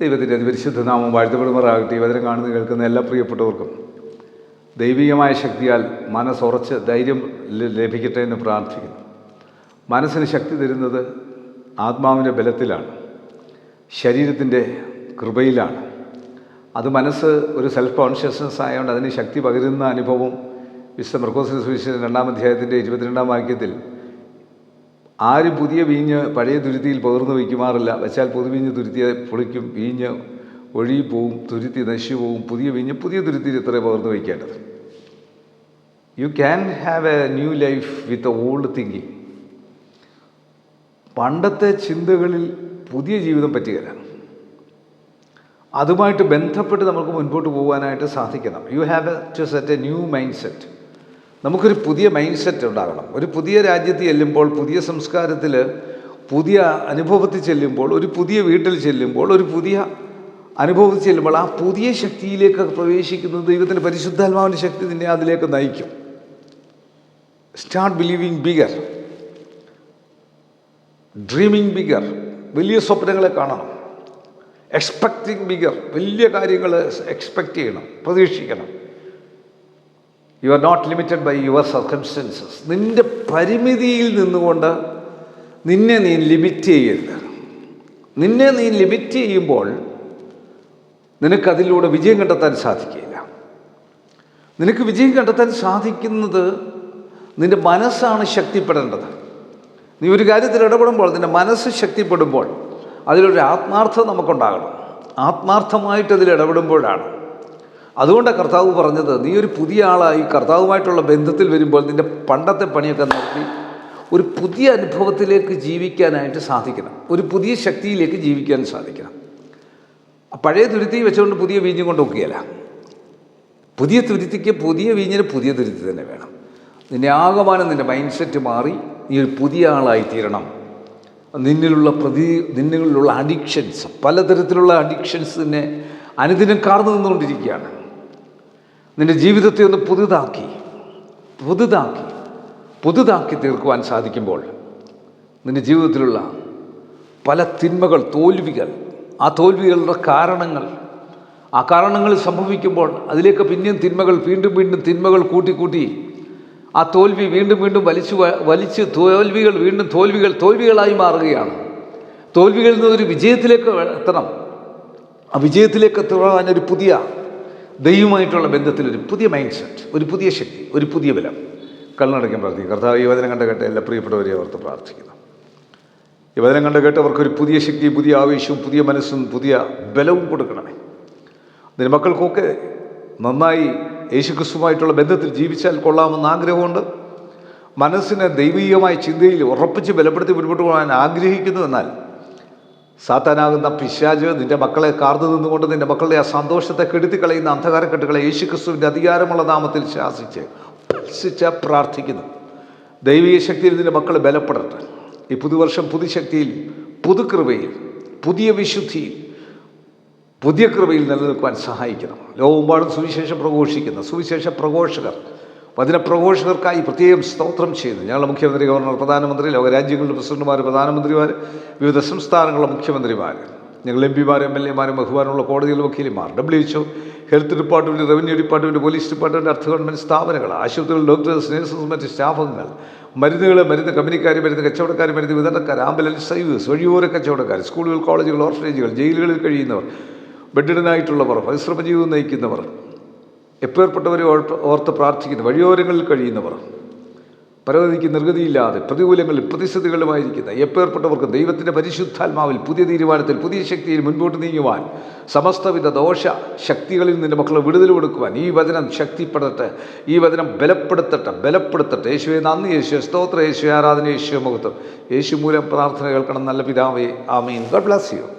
ദൈവത്തിന്റെ അതിപരിശുദ്ധ നാമം വാഴ്ത്തപ്പെടുമാറാകട്ടെ. ഇവരെ കാണുന്ന കേൾക്കുന്ന എല്ലാ പ്രിയപ്പെട്ടവർക്കും ദൈവികമായ ശക്തിയാൽ മനസ്സുറച്ച് ധൈര്യം ലഭിക്കട്ടെ എന്ന് പ്രാർത്ഥിക്കുന്നു. മനസ്സിന് ശക്തി തരുന്നത് ആത്മാവിന്റെ ബലത്തിലാണ്. ശരീരത്തിന്റെ കൃപയിലാണ്. അത് മനസ്സ് ഒരു സെൽഫ് കോൺഷ്യസ്നസ് ആയതുകൊണ്ട് അതിന് ശക്തി പകരുന്ന അനുഭവം വിശ്വ മൃക്കോസിന് സുവിശേഷം രണ്ടാം അധ്യായത്തിന്റെ ഇരുപത്തിരണ്ടാം വാക്യത്തിൽ ആരും പുതിയ വീഞ്ഞ് പഴയ തുരുത്തിയിൽ പകർന്നു വയ്ക്കുമാറില്ല. വെച്ചാൽ പുതുവീഞ്ഞ് തുരുത്തിയെ പൊളിക്കും. വീഞ്ഞ് ഒഴുകി പോവും. തുരുത്തി നശിച്ചു പോവും. പുതിയ വീഞ്ഞ് പുതിയ തുരുത്തിയിൽ ഇത്ര പകർന്നു വയ്ക്കേണ്ടത്. You can have a new life with a old thinking പണ്ടത്തെ ചിന്തകളിൽ പുതിയ ജീവിതം പറ്റുകയില്ല അതുമായിട്ട് ബന്ധപ്പെട്ട് നമുക്ക് മുൻപോട്ട് പോകാനായിട്ട് സാധിക്കണം. You have to set a new mind set നമുക്കൊരു പുതിയ മൈൻഡ് സെറ്റ് ഉണ്ടാകണം. ഒരു പുതിയ രാജ്യത്ത് ചെല്ലുമ്പോൾ പുതിയ സംസ്കാരത്തിൽ പുതിയ അനുഭവത്തിൽ ചെല്ലുമ്പോൾ ഒരു പുതിയ വീട്ടിൽ ചെല്ലുമ്പോൾ ഒരു പുതിയ അനുഭവത്തിൽ ചെല്ലുമ്പോൾ ആ പുതിയ ശക്തിയിലേക്ക് പ്രവേശിക്കുന്നത് ദൈവത്തിന്റെ പരിശുദ്ധാത്മാവിന്റെ ശക്തി നിന്നെ അതിലേക്ക് നയിക്കും. Start believing bigger dreaming bigger വലിയ സ്വപ്നങ്ങളെ കാണണം. എക്സ്പെക്റ്റിംഗ് ബിഗർ വലിയ കാര്യങ്ങൾ എക്സ്പെക്റ്റ് ചെയ്യണം. പ്രതീക്ഷിക്കണം. You are not limited by your circumstances നിന്റെ പരിമിതിയിൽ നിന്നുകൊണ്ട് നിന്നെ നീ ലിമിറ്റ് ചെയ്യരുത്. നിന്നെ നീ ലിമിറ്റ് ചെയ്യുമ്പോൾ നിനക്കതിലൂടെ വിജയം കണ്ടെത്താൻ സാധിക്കില്ല. നിനക്ക് വിജയം കണ്ടെത്താൻ സാധിക്കുന്നത് നിന്റെ മനസ്സാണ് ശക്തിപ്പെടേണ്ടത്. നീ ഒരു കാര്യത്തിൽ ഇടപെടുമ്പോൾ നിന്റെ മനസ്സ് ശക്തിപ്പെടുമ്പോൾ അതിലൊരു ആത്മാർത്ഥത നമുക്കുണ്ടാകണം. ആത്മാർത്ഥമായിട്ട് അതിൽ ഇടപെടുമ്പോഴാണ് അതുകൊണ്ടാണ് കർത്താവ് പറഞ്ഞത് നീ ഒരു പുതിയ ആളായി കർത്താവുമായിട്ടുള്ള ബന്ധത്തിൽ വരുമ്പോൾ നിന്റെ പണ്ടത്തെ പണിയൊക്കെ നിർത്തി ഒരു പുതിയ അനുഭവത്തിലേക്ക് ജീവിക്കാനായിട്ട് സാധിക്കണം. ഒരു പുതിയ ശക്തിയിലേക്ക് ജീവിക്കാൻ സാധിക്കണം. പഴയ തുരുത്തി വെച്ചുകൊണ്ട് പുതിയ വീഞ്ഞും കൊണ്ട് പുതിയ തുരുത്തിക്ക് പുതിയ വീഞ്ഞിന് പുതിയ തുരുത്തി തന്നെ വേണം. നിന്നെ ആകമാനം നിന്റെ മൈൻഡ് സെറ്റ് മാറി നീ ഒരു പുതിയ ആളായി തീരണം. നിന്നിലുള്ള പ്രതി നിന്നിലുള്ള അഡിക്ഷൻസ് പലതരത്തിലുള്ള അഡിക്ഷൻസ് നിന്നെ അനുദിനം കാർന്നു നിന്നുകൊണ്ടിരിക്കുകയാണ്. നിന്റെ ജീവിതത്തെ ഒന്ന് പുതുതാക്കി പുതുതാക്കി പുതുതാക്കി തീർക്കുവാൻ സാധിക്കുമ്പോൾ നിന്റെ ജീവിതത്തിലുള്ള പല തിന്മകൾ തോൽവികൾ ആ തോൽവികളുടെ കാരണങ്ങൾ ആ കാരണങ്ങൾ സംഭവിക്കുമ്പോൾ അതിലേക്ക് പിന്നെയും തിന്മകൾ വീണ്ടും വീണ്ടും തിന്മകൾ കൂട്ടി കൂട്ടി ആ തോൽവി വീണ്ടും വീണ്ടും വലിച്ചു വലിച്ച് തോൽവികൾ വീണ്ടും തോൽവികൾ തോൽവികളായി മാറുകയാണ്. തോൽവികളിൽ നിന്നൊരു വിജയത്തിലേക്ക് എത്തണം. ആ വിജയത്തിലേക്ക് എത്തുവാൻ ഒരു പുതിയ ദൈവമായിട്ടുള്ള ബന്ധത്തിൽ ഒരു പുതിയ മൈൻഡ് സെറ്റ് ഒരു പുതിയ ശക്തി ഒരു പുതിയ ബലം. കണ്ണടയ്ക്കാൻ പ്രാർത്ഥിക്കും കർത്താവ് ഈ വചനം കണ്ട കേട്ട എല്ലാ പ്രിയപ്പെട്ടവരെ ഓർത്ത് പ്രാർത്ഥിക്കുന്നു. ഈ വചനം കണ്ട് കേട്ടവർക്ക് ഒരു പുതിയ ശക്തി പുതിയ ആവേശവും പുതിയ മനസ്സും പുതിയ ബലവും കൊടുക്കണമേ. അതിന് മക്കൾക്കൊക്കെ നന്നായി യേശുക്രിസ്തുമായിട്ടുള്ള ബന്ധത്തിൽ ജീവിച്ചാൽ കൊള്ളാമെന്ന് ആഗ്രഹമുണ്ട്. മനസ്സിനെ ദൈവീയമായ ചിന്തയിൽ ഉറപ്പിച്ച് ബലപ്പെടുത്തി മുൻപോട്ട് പോകാൻ ആഗ്രഹിക്കുന്നു എന്നാൽ സാത്താനാകുന്ന പിശാജ് നിന്റെ മക്കളെ കാർന്നു നിന്നുകൊണ്ട് നിന്റെ മക്കളുടെ ആ സന്തോഷത്തെ കെടുത്തി കളയുന്ന അന്ധകാരക്കെട്ടുകളെ യേശുക്രിസ്തുവിന്റെ അധികാരമുള്ള നാമത്തിൽ ശാസിച്ച് ഭത്സിച്ച് പ്രാർത്ഥിക്കുന്നു. ദൈവീയ ശക്തിയിൽ നിന്റെ മക്കൾ ബലപ്പെടട്ടെ. ഈ പുതുവർഷം പുതുശക്തിയിൽ പുതുകൃപയിൽ പുതിയ വിശുദ്ധിയിൽ പുതിയ കൃപയിൽ നിലനിൽക്കുവാൻ സഹായിക്കണം. ലോകമെമ്പാടും സുവിശേഷം പ്രഘോഷിക്കുന്ന. സുവിശേഷ പ്രഘോഷകർ വചനപ്രഘോഷകർക്കായി പ്രത്യേകം സ്തോത്രം ചെയ്യുന്നു ഞങ്ങളുടെ മുഖ്യമന്ത്രി ഗവർണർ പ്രധാനമന്ത്രി ലോകരാജ്യങ്ങളുടെ പ്രസിഡന്റുമാർ പ്രധാനമന്ത്രിമാർ വിവിധ സംസ്ഥാനങ്ങളുടെ മുഖ്യമന്ത്രിമാർ ഞങ്ങൾ എം പിമാരും എം എൽ എമാരും ബഹുമാനമുള്ള കോടതിയിലെ വക്കീലിമാർ W H O health department revenue department police department അർത്ഥ ഗവൺമെന്റ് സ്ഥാപനങ്ങൾ ആശുപത്രികൾ ഡോക്ടേഴ്സ് നഴ്സസ് മറ്റ് സ്റ്റാഫുകൾ മരുന്നുകൾ മരുന്ന് കമ്പനിക്കാർ മരുന്ന് കച്ചവടക്കാർ മരുന്ന് വിതരണക്കാർ ആംബുലൻസ് സർവീസ് വഴിയോര കച്ചവടക്കാർ സ്കൂളുകൾ കോളേജുകൾ ഓർഫനേജുകൾ ജയിലുകളിൽ കഴിയുന്നവർ ബെഡിഡനായിട്ടുള്ളവർ പരിശ്രമജീവിതം നയിക്കുന്നവർ എപ്പേർപ്പെട്ടവരെ ഓർത്ത് പ്രാർത്ഥിക്കുന്നു വഴിയോരങ്ങളിൽ കഴിയുന്നവർ പരവധിക്ക് നിർഗതിയില്ലാതെ പ്രതികൂലങ്ങളിൽ പ്രതിസന്ധികളുമായിരിക്കുന്ന എപ്പേർപ്പെട്ടവർക്ക് ദൈവത്തിന്റെ പരിശുദ്ധാത്മാവിൽ പുതിയ തീരുമാനത്തിൽ പുതിയ ശക്തിയിൽ മുൻപോട്ട് നീങ്ങുവാൻ സമസ്തവിധ ദോഷ ശക്തികളിൽ നിന്ന് മക്കളെ വിടുതൽ കൊടുക്കുവാൻ ഈ വചനം ശക്തിപ്പെടട്ടെ ഈ വചനം ബലപ്പെടുത്തട്ടെ ബലപ്പെടുത്തട്ടെ. യേശുവെ നന്ദി യേശു സ്തോത്ര യേശു ആരാധന യേശു മുഖത്തും യേശു മൂലം പ്രാർത്ഥന കേൾക്കണം നല്ല പിതാവേ. ആമീൻ. God bless you.